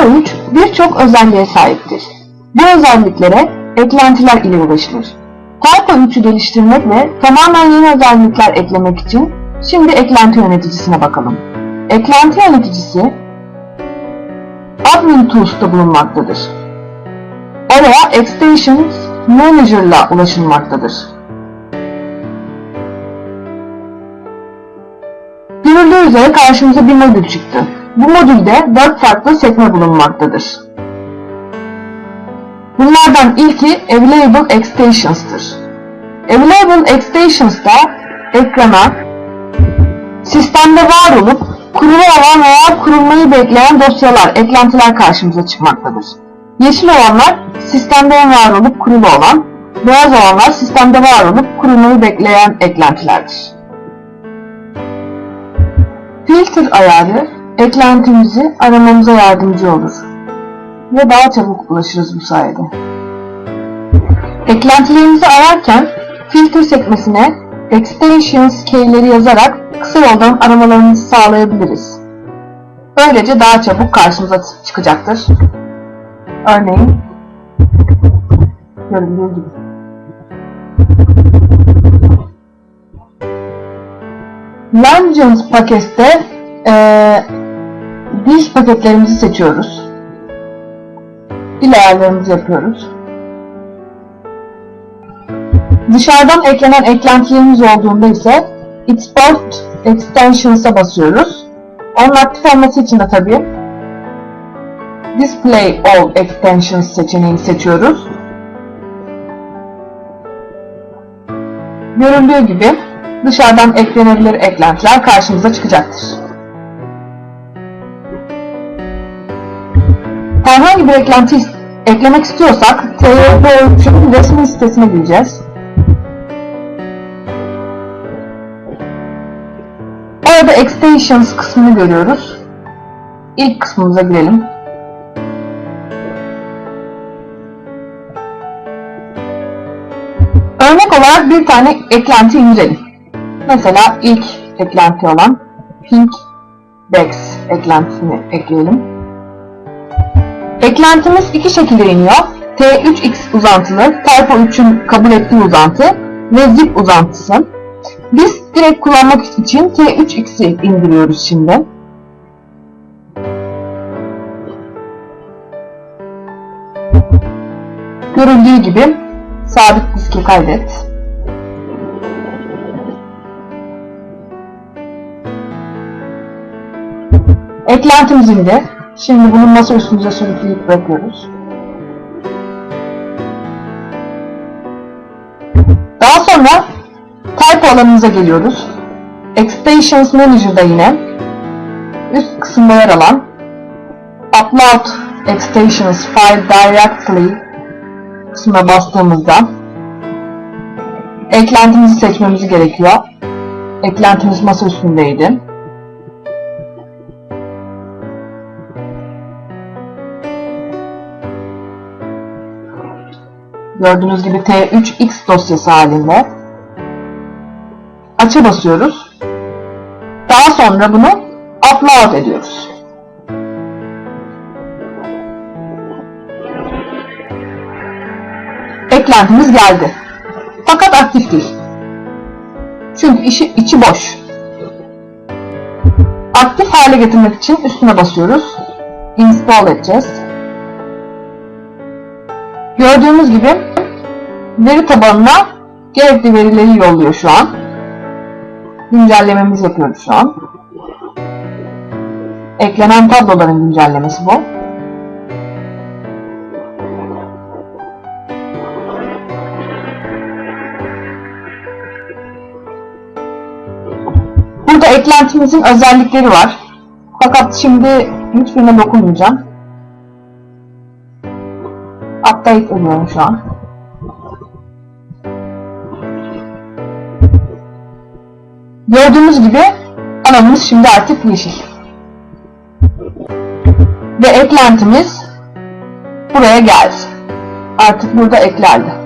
3 birçok özelliğe sahiptir. Bu özelliklere eklentiler ile ulaşılır. Typo 3'ü geliştirmek ve tamamen yeni özellikler eklemek için şimdi eklenti yöneticisine bakalım. Eklenti yöneticisi Admin Tools'ta bulunmaktadır. Oraya Extensions Manager'la ulaşılmaktadır. Görüldüğü üzere karşımıza bir modül çıktı. Bu modülde 4 farklı sekme bulunmaktadır. Bunlardan ilki Available Extensions'tır. Available Extensions'da ekrana sistemde var olup kurulu olan veya kurulmayı bekleyen dosyalar, eklentiler karşımıza çıkmaktadır. Yeşil olanlar sistemde var olup kurulu olan, beyaz olanlar sistemde var olup kurulmayı bekleyen eklentilerdir. Filter ayarı eklentimizi aramamıza yardımcı olur ve daha çabuk ulaşırız bu sayede. Eklentilerimizi ararken filter sekmesine extensions keyleri yazarak kısa yoldan aramalarımızı sağlayabiliriz. Böylece daha çabuk karşımıza çıkacaktır. Örneğin görüldüğü gibi. Legends pakette e, diş paketlerimizi seçiyoruz. Dil ayarlarımızı yapıyoruz. Dışarıdan eklenen eklentilerimiz olduğunda ise Export Extensions'a basıyoruz. Onun aktif olması için de tabii Display All Extensions seçeneğini seçiyoruz. Görüldüğü gibi dışarıdan eklenebilir eklentiler karşımıza çıkacaktır. Herhangi bir eklenti eklemek istiyorsak TYP3'ün resmi sitesine gireceğiz. Orada Extensions kısmını görüyoruz. İlk kısmımıza girelim. Örnek olarak bir tane eklenti indirelim. Mesela ilk eklenti olan Pink Dex eklentisini ekleyelim. Eklentimiz iki şekilde iniyor. T3X uzantılı, Typo 3'ün kabul ettiği uzantı ve zip uzantısı. Biz direkt kullanmak için T3X'i indiriyoruz şimdi. Görüldüğü gibi sabit diske kaydet. Eklentimiz indi. Şimdi bunu masa üstümüze sürükleyip bırakıyoruz. Daha sonra Type alanımıza geliyoruz. Extensions Manager'da yine üst kısımda yer alan Upload Extensions File Directly kısmına bastığımızda eklentimizi seçmemiz gerekiyor. Eklentimiz masa üstündeydi. Gördüğünüz gibi T3X dosyası halinde. Aça basıyoruz. Daha sonra bunu upload ediyoruz. Eklentimiz geldi. Fakat aktif değil. Çünkü işi, içi boş. Aktif hale getirmek için üstüne basıyoruz. Install edeceğiz. Gördüğümüz gibi veri tabanına gerekli verileri yolluyor şu an. Güncellememizi yapıyoruz şu an. Eklenen tabloların güncellemesi bu. Burada eklentimizin özellikleri var. Fakat şimdi hiçbirine dokunmayacağım. Update ediyorum şu an. Gördüğünüz gibi alanımız şimdi artık yeşil. Ve eklentimiz buraya geldi. Artık burada eklendi.